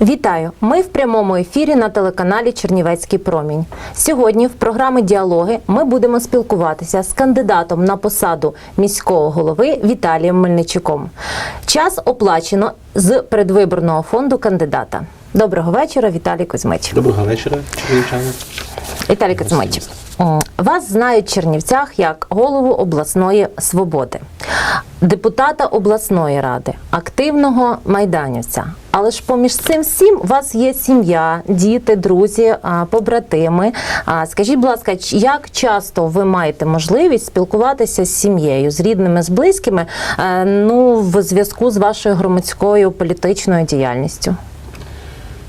Вітаю! Ми в прямому ефірі на телеканалі Чернівецький промінь. Сьогодні в програмі Діалоги ми будемо спілкуватися з кандидатом на посаду міського голови Віталієм Мельничуком. Час оплачено з передвиборного фонду кандидата. Доброго вечора, Віталій Кузьмич. Доброго вечора, вінчани. Віталій Кузьмич, вас знають в Чернівцях як голову обласної свободи, депутата обласної ради, активного майданівця. Але ж поміж цим всім у вас є сім'я, діти, друзі, побратими. Скажіть, будь ласка, як часто ви маєте можливість спілкуватися з сім'єю, з рідними, з близькими, е, ну в зв'язку з вашою громадською політичною діяльністю?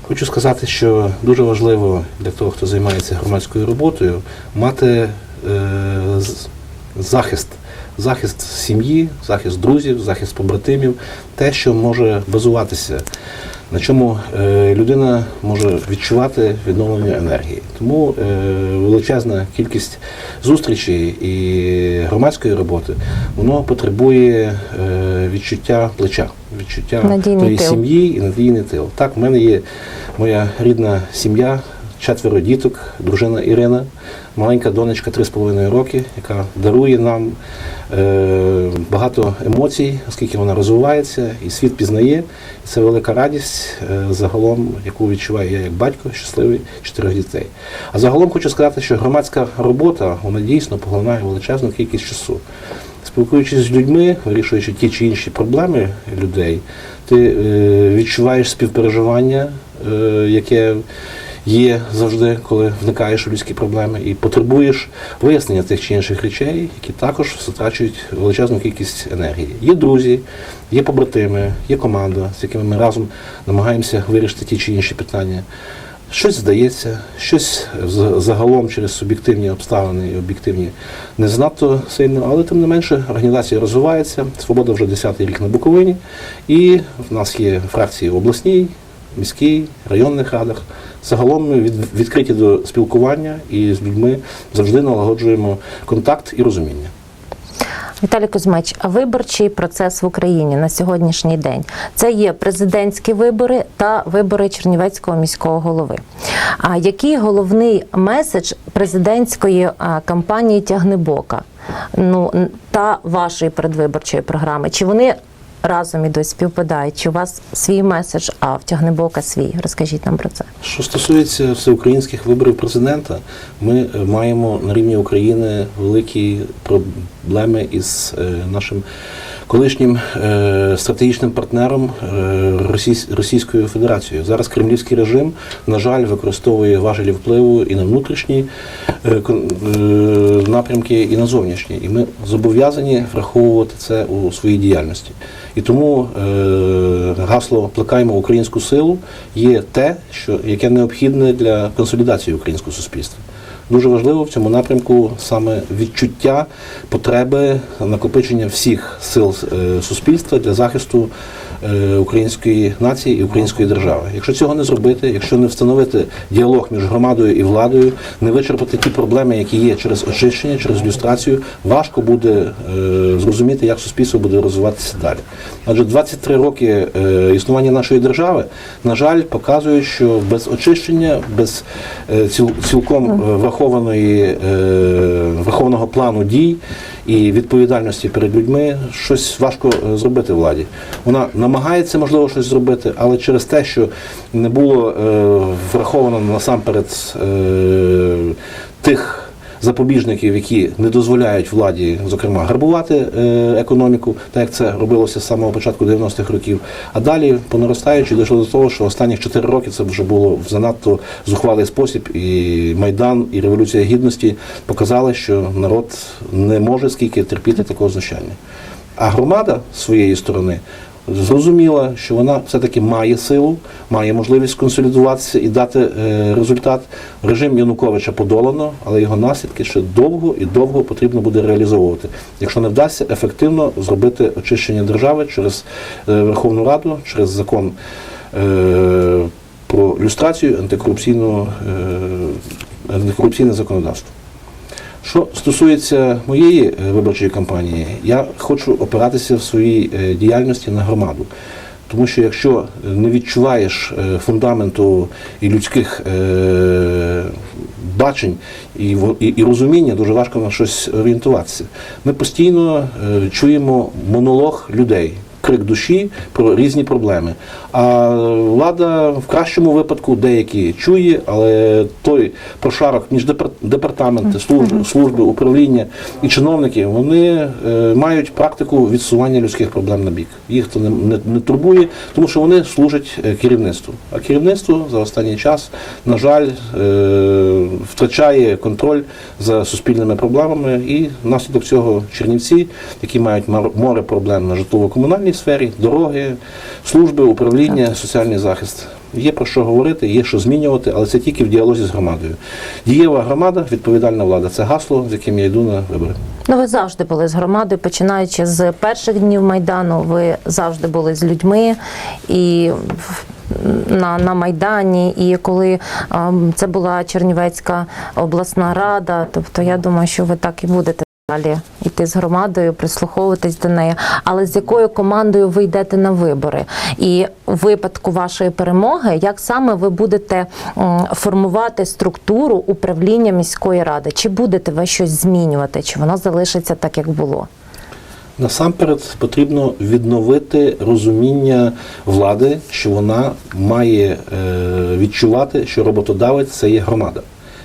Хочу сказати, що дуже важливо для того, хто займається громадською роботою, мати е, захист, захист сім'ї, захист друзів, захист побратимів, те, що може базуватися, на чому е, людина може відчувати відновлення енергії. Тому е, величезна кількість зустрічей і громадської роботи воно потребує е, відчуття плеча, відчуття Надійний тої сім'ї і надійний тил. Так, в мене є моя рідна сім'я, четверо діток, дружина Ірина, маленька донечка 3,5 роки, яка дарує нам е, багато емоцій, оскільки вона розвивається і світ пізнає. І це велика радість е, загалом, яку відчуваю я як батько, щасливий чотирьох дітей. А загалом хочу сказати, що громадська робота вона дійсно поглинає величезну кількість часу. Спілкуючись з людьми, вирішуючи ті чи інші проблеми людей, ти е, відчуваєш співпереживання, яке є завжди, коли вникаєш у людські проблеми, і потребуєш вияснення тих чи інших речей, які також затрачують величезну кількість енергії. Є друзі, є побратими, є команда, з якими ми разом намагаємося вирішити ті чи інші питання. Щось здається, щось загалом через суб'єктивні обставини і об'єктивні не знадто сильно, але тим не менше організація розвивається. Свобода вже 10-й рік на Буковині, і в нас є фракції в обласній, міській, районних радах. Загалом від, відкриті до спілкування і з людьми завжди налагоджуємо контакт і розуміння. Віталій Кузьмич, а виборчий процес в Україні на сьогоднішній день це є президентські вибори та вибори Чернівецького міського голови. А який головний меседж президентської кампанії Тягнебока ну та вашої передвиборчої програми? Чи вони разом ідуть, співпадають? Чи у вас свій меседж, а в Тягнебока свій? Розкажіть нам про це. Що стосується всеукраїнських виборів президента, ми е, маємо на рівні України великі проблеми із е, нашим колишнім е, стратегічним партнером е, Російсь- Російською Федерацією. Зараз кремлівський режим, на жаль, використовує важелі впливу і на внутрішні е, е, напрямки, і на зовнішні. І ми зобов'язані враховувати це у своїй діяльності. І тому е, гасло плекаємо українську силу є те, що яке необхідне для консолідації українського суспільства. Дуже важливо в цьому напрямку саме відчуття потреби накопичення всіх сил е, суспільства для захисту української нації і української держави. Якщо цього не зробити, якщо не встановити діалог між громадою і владою, не вичерпати ті проблеми, які є через очищення, через люстрацію, важко буде е, зрозуміти, як суспільство буде розвиватися далі. Адже 23 роки е, існування нашої держави, на жаль, показують, що без очищення, без е, цілком е, врахованої е, врахованого плану дій і відповідальності перед людьми щось важко е, зробити владі. Вона намагається, можливо, щось зробити, але через те, що не було е, враховано насамперед е, тих запобіжників, які не дозволяють владі, зокрема, грабувати е, економіку, так як це робилося з самого початку 90-х років. А далі, по наростаючи, дійшло до того, що останніх 4 роки це вже було в занадто зухвалий спосіб, і Майдан, і Революція Гідності показали, що народ не може скільки терпіти такого знущання. А громада з своєї сторони зрозуміла, що вона все-таки має силу, має можливість консолідуватися і дати е, результат. Режим Януковича подолано, але його наслідки ще довго і довго потрібно буде реалізовувати, якщо не вдасться ефективно зробити очищення держави через е, Верховну Раду, через закон. е, Про люстрацію антикорупційного антикорупційне законодавство. Що стосується моєї е, виборчої кампанії, я хочу опиратися в своїй е, діяльності на громаду. Тому що якщо не відчуваєш е, фундаменту і людських бачень і, і, розуміння, дуже важко на щось орієнтуватися. Ми постійно чуємо монолог людей. Крик душі про різні проблеми. А влада в кращому випадку деякі чує, але той прошарок між депар- департаменти, служби, служби, управління і чиновники вони е, мають практику відсування людських проблем на бік. Їх це не, не, не турбує, тому що вони служать е, керівництву. А керівництво за останній час, на жаль, е, втрачає контроль за суспільними проблемами, і внаслідок цього Чернівці, які мають море проблем на житлово-комунальній сфері, дороги, служби, управління, соціальний захист. Є про що говорити, є що змінювати, але це тільки в діалозі з громадою. Дієва громада, відповідальна влада це гасло, з яким я йду на вибори. Ну, ви завжди були з громадою, починаючи з перших днів Майдану, ви завжди були з людьми і на, на Майдані. І коли ем, це була Чернівецька обласна рада, тобто я думаю, що ви так і будете. Далі йти з громадою, прислуховуватись до неї, але з якою командою ви йдете на вибори? І у випадку вашої перемоги, як саме ви будете формувати структуру управління міської ради? Чи будете ви щось змінювати, чи воно залишиться так, як було? Насамперед потрібно відновити розуміння влади, що вона має е, відчувати, що роботодавець це є громада.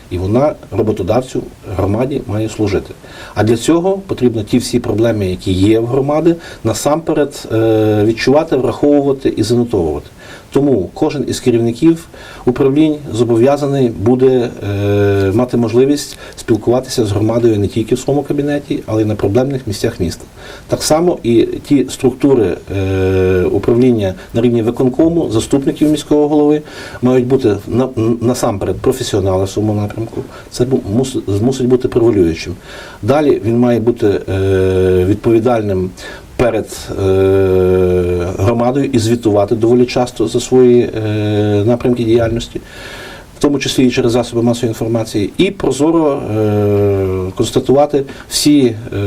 І вона роботодавцю громаді має служити. А для цього потрібно ті всі проблеми, які є в громади, насамперед е, відчувати, враховувати і занотовувати. Тому кожен із керівників управлінь зобов'язаний буде е, мати можливість спілкуватися з громадою не тільки в своєму кабінеті, але й на проблемних місцях міста. Так само і ті структури е, управління на рівні виконкому, заступників міського голови мають бути на, насамперед професіонали в своєму напрямку. Це мус- мусить бути превалюючим. Далі він має бути е, відповідальним перед е, громадою і звітувати доволі часто за свої е, напрямки діяльності, в тому числі і через засоби масової інформації, і прозоро е, констатувати всі е,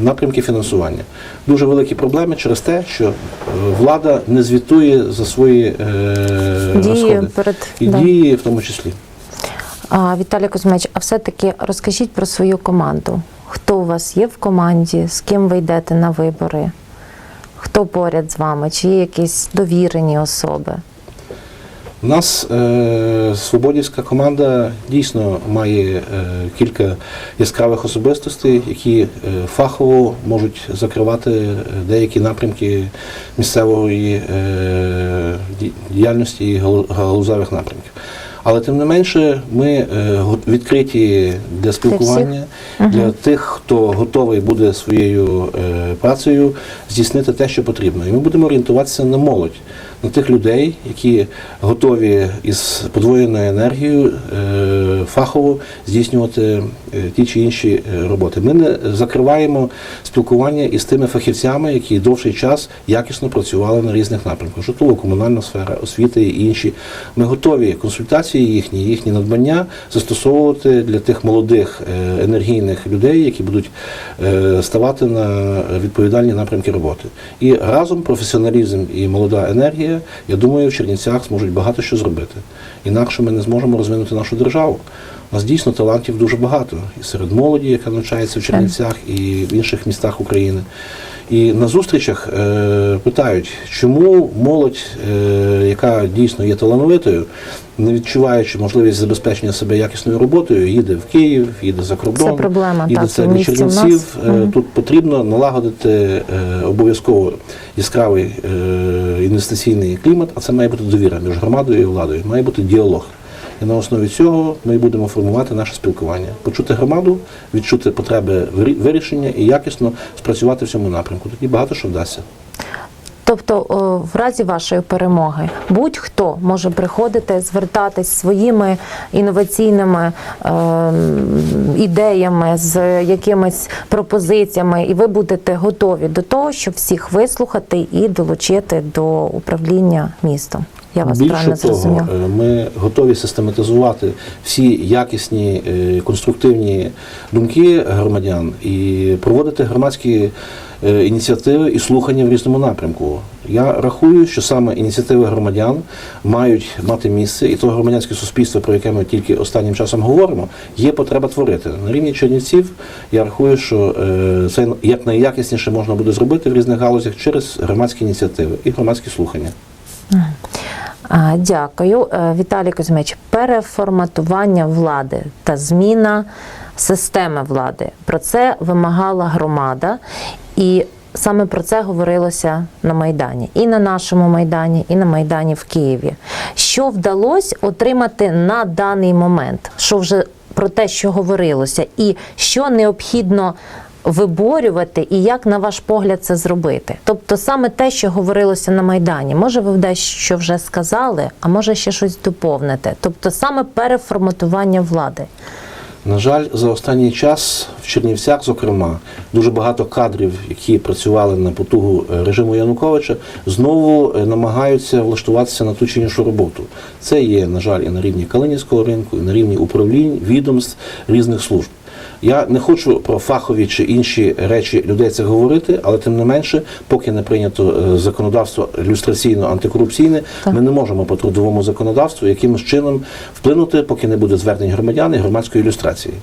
напрямки фінансування. Дуже великі проблеми через те, що влада не звітує за свої е, Дії розходи. перед і да. дії в тому числі. А, Віталій Кузьмич, а все-таки розкажіть про свою команду. Хто у вас є в команді, з ким ви йдете на вибори? Хто поряд з вами? Чи є якісь довірені особи? У нас е, свободівська команда дійсно має е, кілька яскравих особистостей, які е, фахово можуть закривати е, деякі напрямки місцевої е, діяльності і галу- галузевих напрямків. Але тим не менше, ми е, відкриті для спілкування для тих, хто готовий буде своєю е, працею здійснити те, що потрібно. І ми будемо орієнтуватися на молодь, на тих людей, які готові із подвоєною енергією е, фахово здійснювати е, ті чи інші е, роботи. Ми не закриваємо спілкування із тими фахівцями, які довший час якісно працювали на різних напрямках: житлово-комунальна сфера, освіта і інші. Ми готові консультації їхні, їхні надбання застосовувати для тих молодих енергійних людей, які будуть ставати на відповідальні напрямки роботи. І разом професіоналізм і молода енергія, я думаю, в Чернівцях зможуть багато що зробити. Інакше ми не зможемо розвинути нашу державу. У нас дійсно талантів дуже багато і серед молоді, яка навчається в Чернівцях, і в інших містах України. І на зустрічах е, питають, чому молодь, е, яка дійсно є талановитою, не відчуваючи можливість забезпечення себе якісною роботою, їде в Київ, їде за кордон, Це проблема, їде так, це нас. Чернівців. Е. Тут потрібно налагодити е, обов'язково яскравий е, інвестиційний клімат, а це має бути довіра між громадою і владою, має бути діалог. І на основі цього ми будемо формувати наше спілкування, почути громаду, відчути потреби вирі- вирішення і якісно спрацювати в цьому напрямку. Тоді багато що вдасться. Тобто, в разі вашої перемоги будь-хто може приходити, звертатись своїми інноваційними ем, ідеями, з якимись пропозиціями, і ви будете готові до того, щоб всіх вислухати і долучити до управління містом. Я вас Більше правильно того, зрозуміла. е, ми готові систематизувати всі якісні е, конструктивні думки громадян і проводити громадські е, ініціативи і слухання в різному напрямку. Я рахую, що саме ініціативи громадян мають мати місце, і то громадянське суспільство, про яке ми тільки останнім часом говоримо, є потреба творити. На рівні Чернівців я рахую, що е, це якнайякісніше можна буде зробити в різних галузях через громадські ініціативи і громадські слухання. Дякую. Е, Віталій Кузьмич, переформатування влади та зміна системи влади. Про це вимагала громада, і саме про це говорилося на Майдані. І на нашому Майдані, і на Майдані в Києві. Що вдалося отримати на даний момент? Що вже про те, що говорилося, і що необхідно виборювати, і як, на ваш погляд, це зробити? Тобто саме те, що говорилося на Майдані, може, ви дещо вже сказали, а може ще щось доповните. Тобто саме переформатування влади. На жаль, за останній час в Чернівцях, зокрема, дуже багато кадрів, які працювали на потугу е, режиму Януковича, знову е, намагаються влаштуватися на ту чи іншу роботу. Це є, на жаль, і на рівні Калинівського ринку, і на рівні управлінь, відомств різних служб. Я не хочу про фахові чи інші речі людей це говорити, але тим не менше, поки не прийнято е, законодавство люстраційно-антикорупційне, Так. ми не можемо по трудовому законодавству якимось чином вплинути, поки не буде звернень громадян і громадської ілюстрації.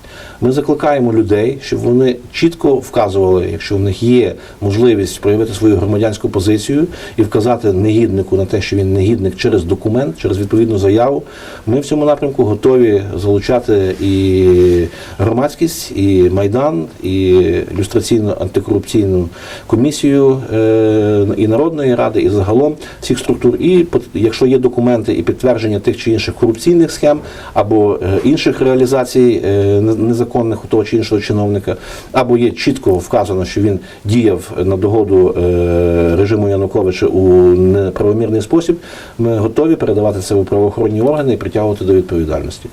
Ми закликаємо людей, щоб вони чітко вказували, якщо в них є можливість проявити свою громадянську позицію і вказати негіднику на те, що він негідник через документ, через відповідну заяву. Ми в цьому напрямку готові залучати і громадськість, і майдан, і люстраційно-антикорупційну комісію е, і народної ради, і загалом всіх структур. І якщо є документи і підтвердження тих чи інших корупційних схем або е, інших реалізацій е, незаконних у того чи іншого чиновника, або є чітко вказано, що він діяв на догоду е, режиму Януковича у неправомірний спосіб, ми готові передавати це у правоохоронні органи і притягувати до відповідальності.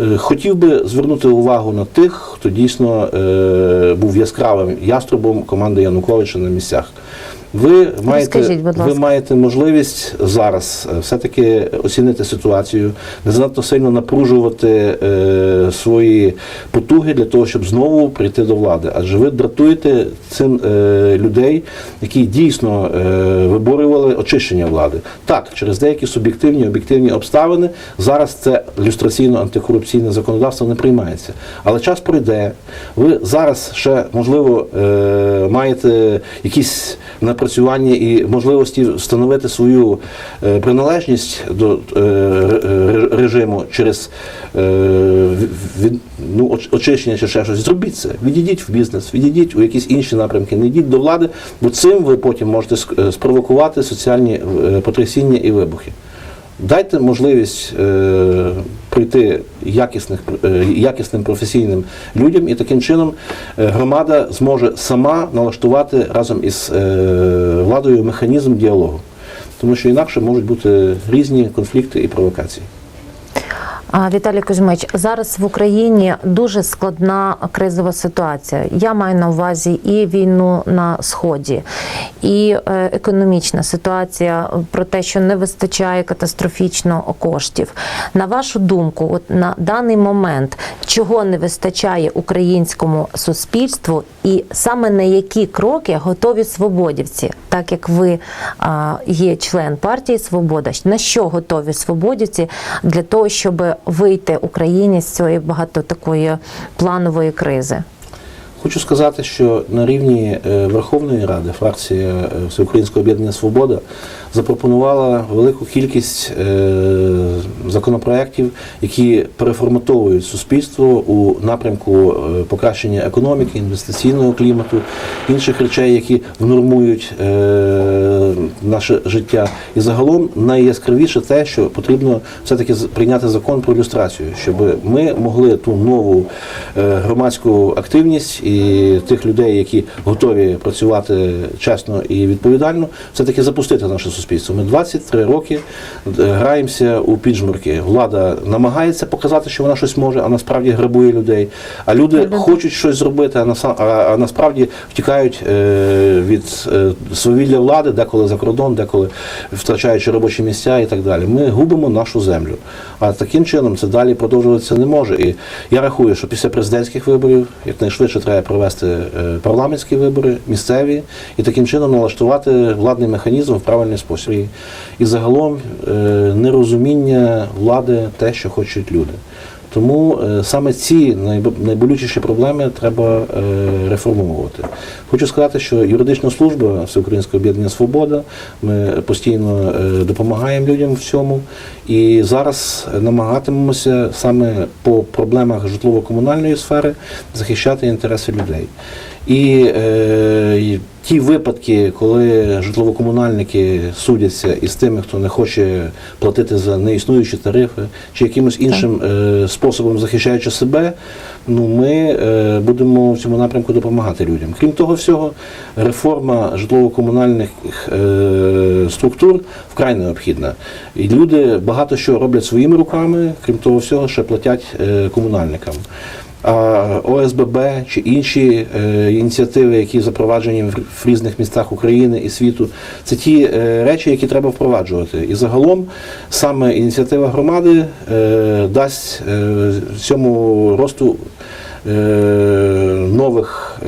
Е, Хотів би звернути увагу на тих, хто дійсно е, був яскравим яструбом команди Януковича на місцях. Ви маєте, будь ви маєте можливість зараз е, все-таки оцінити ситуацію, не занадто сильно напружувати е, свої потуги для того, щоб знову прийти до влади. Адже ви дратуєте цим е, людей, які дійсно е, виборювали очищення влади. Так, через деякі суб'єктивні об'єктивні обставини зараз це люстраційно-антикорупційне законодавство не приймається. Але час пройде. Ви зараз ще можливо е, маєте якісь напрацювання і можливості встановити свою е, приналежність до е, режиму через е, ну, оч- очищення чи ще щось. Зробіть це. Відійдіть в бізнес, відійдіть у якісь інші напрямки, не йдіть до влади, бо цим ви потім можете е, спровокувати соціальні е, потрясіння і вибухи. Дайте можливість е, прийти якісних, е, якісним професійним людям, і таким чином е, громада зможе сама налаштувати разом із е, владою механізм діалогу. Тому що інакше можуть бути різні конфлікти і провокації. Віталій Кузьмич, зараз в Україні дуже складна кризова ситуація. Я маю на увазі і війну на сході, і е, економічна ситуація про те, що не вистачає катастрофічно коштів. На вашу думку, от на даний момент, чого не вистачає українському суспільству, і саме на які кроки готові свободівці, так як ви є член партії Свобода, на що готові свободівці для того, щоб вийти Україні з цієї багато такої планової кризи? Хочу сказати, що на рівні е, Верховної Ради фракція е, Всеукраїнського об'єднання Свобода запропонувала велику кількість е, законопроєктів, які переформатовують суспільство у напрямку покращення економіки, інвестиційного клімату, інших речей, які внормують наше життя. І загалом найяскравіше те, що потрібно все-таки прийняти закон про ілюстрацію, щоб ми могли ту нову громадську активність і тих людей, які готові працювати чесно і відповідально, все-таки запустити наше суспільство. Ми 23 роки е, граємося у піджмурки. Влада намагається показати, що вона щось може, а насправді грабує людей. А люди хочуть щось зробити, а, наса- а, а насправді втікають е, від е, свавілля влади, деколи за кордон, деколи втрачаючи робочі місця і так далі. Ми губимо нашу землю. А таким чином це далі продовжуватися не може. І я рахую, що після президентських виборів якнайшвидше треба треба провести е, парламентські вибори, місцеві, і таким чином налаштувати владний механізм в правильний спосіб. І, і загалом е, нерозуміння влади те, що хочуть люди. Тому е, саме ці найб- найболючіші проблеми треба реформувати. реформовувати. Хочу сказати, що юридична служба Всеукраїнського об'єднання Свобода. Ми постійно е, допомагаємо людям в цьому. І зараз намагатимемося саме по проблемах житлово-комунальної сфери захищати інтереси людей. І е, ті випадки, коли житлово-комунальники судяться із тими, хто не хоче платити за неіснуючі тарифи, чи якимось іншим е, способом захищаючи себе, ну ми е, будемо в цьому напрямку допомагати людям. Крім того всього, реформа житлово-комунальних е, структур вкрай необхідна. І люди багато що роблять своїми руками, крім того всього, ще платять е, комунальникам. А ОСББ чи інші е, ініціативи, які запроваджені в, різних містах України і світу, це ті е, речі, які треба впроваджувати. І загалом саме ініціатива громади е, дасть цьому росту нових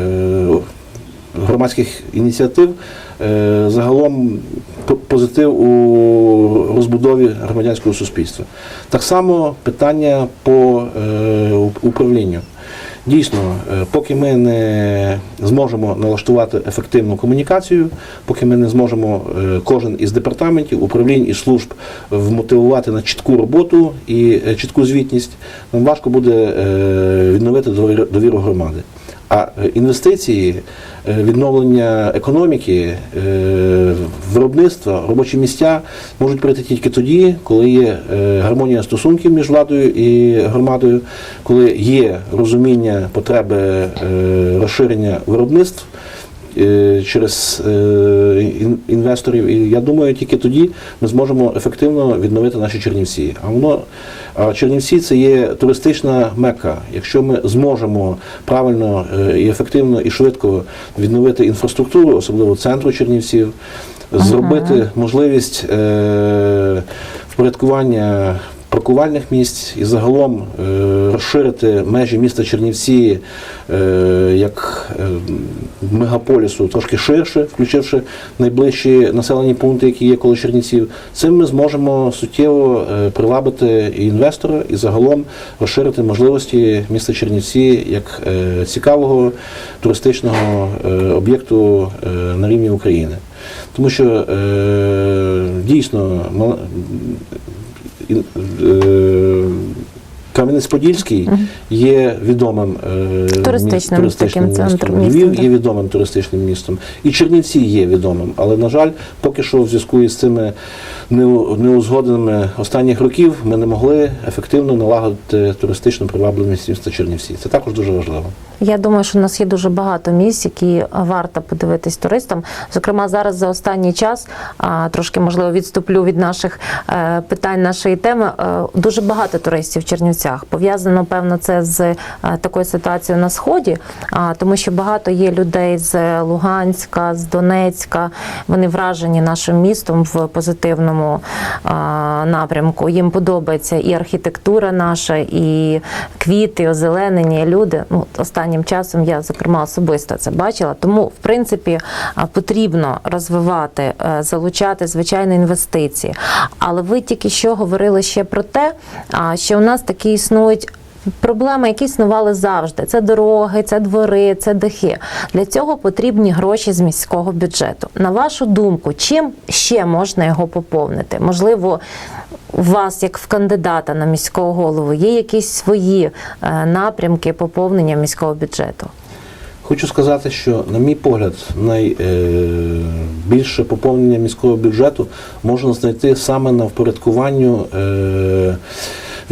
громадських ініціатив загалом позитив у розбудові громадянського суспільства. Так само питання по е, управлінню. Дійсно, е, поки ми не зможемо налаштувати ефективну комунікацію, поки ми не зможемо е, кожен із департаментів, управлінь і служб вмотивувати на чітку роботу і е, чітку звітність, нам важко буде е, відновити довіру громади. А е, інвестиції, е, відновлення економіки, е, виробництва, робочі місця можуть прийти тільки тоді, коли є гармонія стосунків між владою і громадою, коли є розуміння потреби розширення виробництв. Е, Через е, інвесторів, і я думаю, тільки тоді ми зможемо ефективно відновити наші Чернівці. А воно а Чернівці це є туристична мекка. Якщо ми зможемо правильно е, і ефективно і швидко відновити інфраструктуру, особливо центру Чернівців, зробити можливість е, впорядкування паркувальних місць і загалом е, розширити межі міста Чернівці е, як е, мегаполісу трошки ширше, включивши найближчі населені пункти, які є коло Чернівців, цим ми зможемо суттєво привабити і інвестора і загалом розширити можливості міста Чернівці як цікавого туристичного об'єкту на рівні України. Тому що дійсно мала- ін- е, Кам'янець-Подільський є відомим е, Туристичним міс- таким містом. Львів містом, є відомим туристичним містом. І Чернівці є відомим. Але, на жаль, поки що в зв'язку із цими неу- неузгоденими останніх років ми не могли ефективно налагодити туристичну привабливість міста Чернівці. Це також дуже важливо. Я думаю, що у нас є дуже багато місць, які варто подивитись туристам. Зокрема, зараз за останній час трошки можливо відступлю від наших е, питань нашої теми. е, Дуже багато туристів в Чернівцях. Пов'язано, певно, це з е, такою ситуацією на сході, тому що багато є людей з Луганська, з Донецька. Вони вражені нашим містом в позитивному напрямку. Їм подобається і архітектура наша, і квіти, озеленення, люди. Ну, останнім часом я, зокрема, особисто це бачила. Тому, в принципі, потрібно розвивати, е, залучати звичайно інвестиції. Але ви тільки що говорили ще про те, що у нас такі існують. Проблеми, які існували завжди, це дороги, це двори, це дахи. Для цього потрібні гроші з міського бюджету. На вашу думку, чим ще можна його поповнити? Можливо, у вас, як в кандидата на міського голову, є якісь свої е, напрямки поповнення міського бюджету? Хочу сказати, що, на мій погляд, найбільше поповнення міського бюджету можна знайти саме на впорядкуванню е,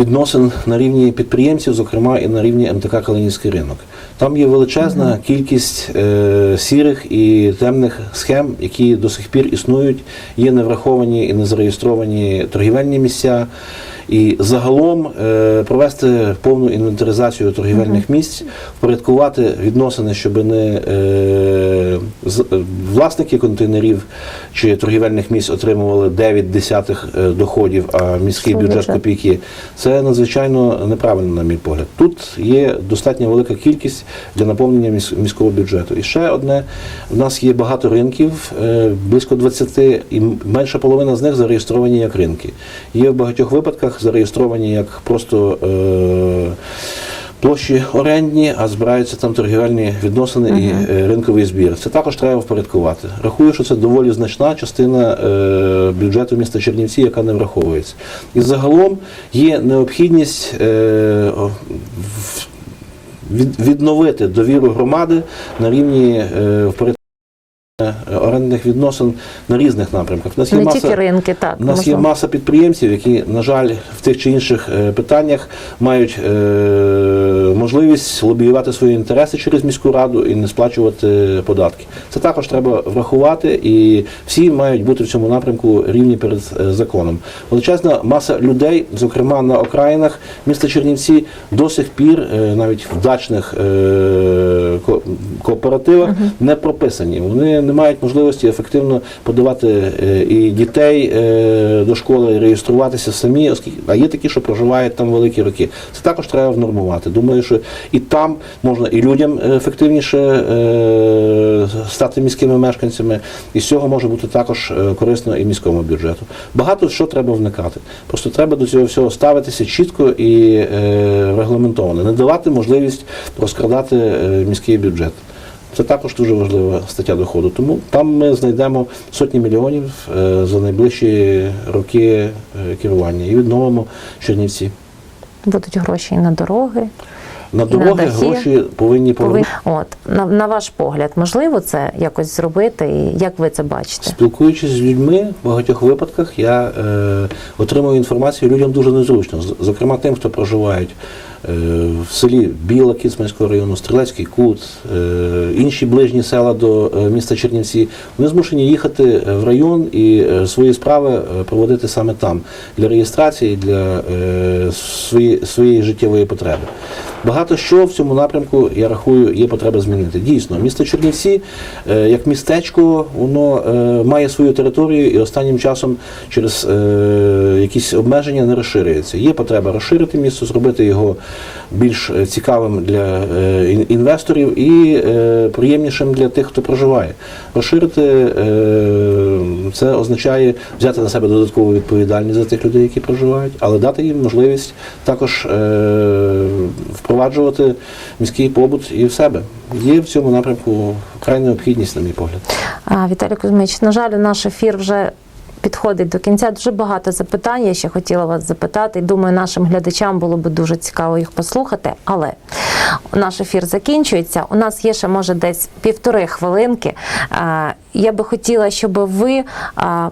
відносин на рівні підприємців, зокрема і на рівні МТК Калинівський ринок. Там є величезна кількість е, сірих і темних схем, які до сих пір існують, є невраховані і не зареєстровані торгівельні місця. І загалом е, провести повну інвентаризацію торгівельних місць, впорядкувати відносини, щоб не е, е, власники контейнерів чи торгівельних місць отримували 9 десятих доходів, а міський бюджет копійки. Це надзвичайно неправильно, на мій погляд. Тут є достатньо велика кількість для наповнення міського бюджету. І ще одне: у нас є багато ринків, близько 20, і менша половина з них зареєстровані як ринки. Є в багатьох випадках зареєстровані як просто. Е, Площі орендні, а збираються там торгівельні відносини і е, ринковий збір. Це також треба впорядкувати. Рахую, що це доволі значна частина е, бюджету міста Чернівці, яка не враховується. І загалом є необхідність е, в- від, відновити довіру громади на рівні е, е, орендних відносин на різних напрямках. У нас є Не маса, тільки ринки, так. у нас є маса підприємців, які, на жаль, в тих чи інших е, питаннях мають е, можливість лобіювати свої інтереси через міську раду і не сплачувати податки. Це також треба врахувати, і всі мають бути в цьому напрямку рівні перед е, законом. Величезна маса людей, зокрема на окраїнах міста Чернівці, до сих пір, е, навіть в дачних е, ко- кооперативах, не прописані. Вони не мають можливості ефективно подавати е, і дітей е, до школи, реєструватися самі, оскільки а є такі, що проживають там великі роки. Це також треба внормувати. Думаю, що і там можна і людям ефективніше е, стати міськими мешканцями, і з цього може бути також корисно і міському бюджету. Багато що треба вникати. Просто треба до цього всього ставитися чітко і регламентовано, не давати можливість розкрадати міський бюджет. Це також дуже важлива стаття доходу. Тому там ми знайдемо сотні мільйонів е, за найближчі роки е, керування і відновимо Чернівці. Будуть гроші на дороги. На на дороги дахи гроші повинні Повин... повернути. От, на, на ваш погляд, можливо це якось зробити, і як ви це бачите? Спілкуючись з людьми, в багатьох випадках я е, отримую інформацію людям дуже незручно. Зокрема, тим, хто проживають е, в селі Біла Кіцманського району, Стрілецький Кут, е, інші ближні села до е, міста Чернівці. Вони змушені їхати в район і е, свої справи проводити саме там для реєстрації, для е, своєї життєвої потреби. Багато що в цьому напрямку, я рахую, є потреба змінити. Дійсно, місто Чернівці, е, як містечко, воно е, має свою територію і останнім часом через е, якісь обмеження не розширюється. Є потреба розширити місто, зробити його більш цікавим для інвесторів і приємнішим для тих, хто проживає. Розширити це означає взяти на себе додаткову відповідальність за тих людей, які проживають, але дати їм можливість також е, впроваджувати міський побут і в себе. Є в цьому напрямку крайня необхідність, на мій погляд. Віталій Кузьмич, на жаль, наш ефір вже підходить до кінця. Дуже багато запитань. Я ще хотіла вас запитати. Думаю, нашим глядачам було би дуже цікаво їх послухати. Але наш ефір закінчується. У нас є ще може десь півтори хвилинки. Я би хотіла, щоб ви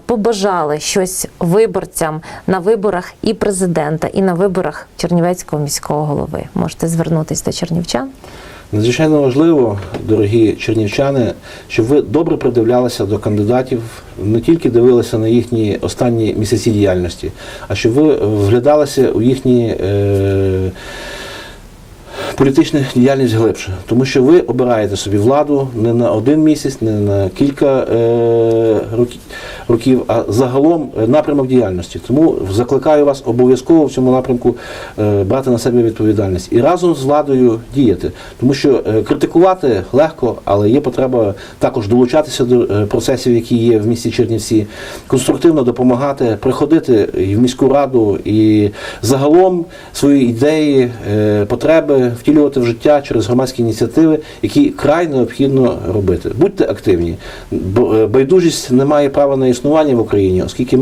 побажали щось виборцям на виборах і президента, і на виборах Чернівецького міського голови. Можете звернутися до чернівчан. Надзвичайно важливо, дорогі чернівчани, щоб ви добре придивлялися до кандидатів, не тільки дивилися на їхні останні місяці діяльності, а щоб ви вглядалися у їхні. Е- Політична діяльність глибше, тому що ви обираєте собі владу не на один місяць, не на кілька е, років, а загалом е, напрямок діяльності. Тому закликаю вас обов'язково в цьому напрямку е, брати на себе відповідальність і разом з владою діяти. Тому що критикувати легко, але є потреба також долучатися до процесів, які є в місті Чернівці, конструктивно допомагати, приходити в міську раду і загалом свої ідеї, потреби втілювати в життя через громадські ініціативи, які край необхідно робити. Будьте активні. Бо, е, Байдужість не має права на існування в Україні, оскільки